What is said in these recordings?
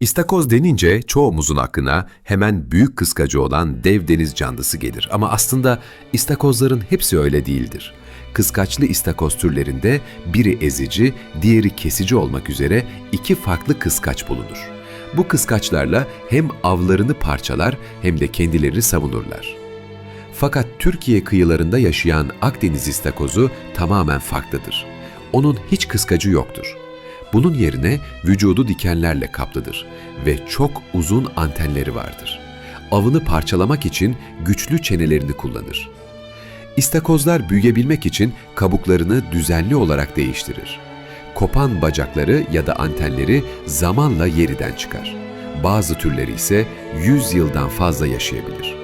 İstakoz denince çoğumuzun aklına hemen büyük kıskacı olan dev deniz canlısı gelir. Ama aslında istakozların hepsi öyle değildir. Kıskaçlı istakoz türlerinde biri ezici, diğeri kesici olmak üzere iki farklı kıskaç bulunur. Bu kıskaçlarla hem avlarını parçalar hem de kendilerini savunurlar. Fakat Türkiye kıyılarında yaşayan Akdeniz istakozu tamamen farklıdır. Onun hiç kıskacı yoktur. Bunun yerine vücudu dikenlerle kaplıdır ve çok uzun antenleri vardır. Avını parçalamak için güçlü çenelerini kullanır. İstakozlar büyüyebilmek için kabuklarını düzenli olarak değiştirir. Kopan bacakları ya da antenleri zamanla yeriden çıkar. Bazı türleri ise 100 yıldan fazla yaşayabilir.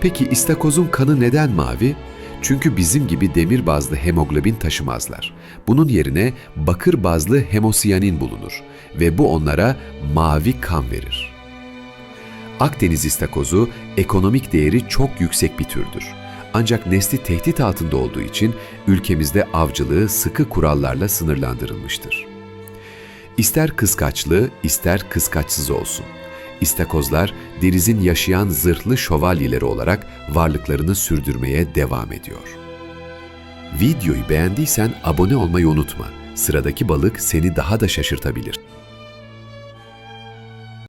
Peki istakozun kanı neden mavi? Çünkü bizim gibi demir bazlı hemoglobin taşımazlar. Bunun yerine bakır bazlı hemosiyanin bulunur ve bu onlara mavi kan verir. Akdeniz istakozu ekonomik değeri çok yüksek bir türdür. Ancak nesli tehdit altında olduğu için ülkemizde avcılığı sıkı kurallarla sınırlandırılmıştır. İster kıskaçlı, ister kıskaçsız olsun. İstakozlar denizin yaşayan zırhlı şövalyeleri olarak varlıklarını sürdürmeye devam ediyor. Videoyu beğendiysen abone olmayı unutma. Sıradaki balık seni daha da şaşırtabilir.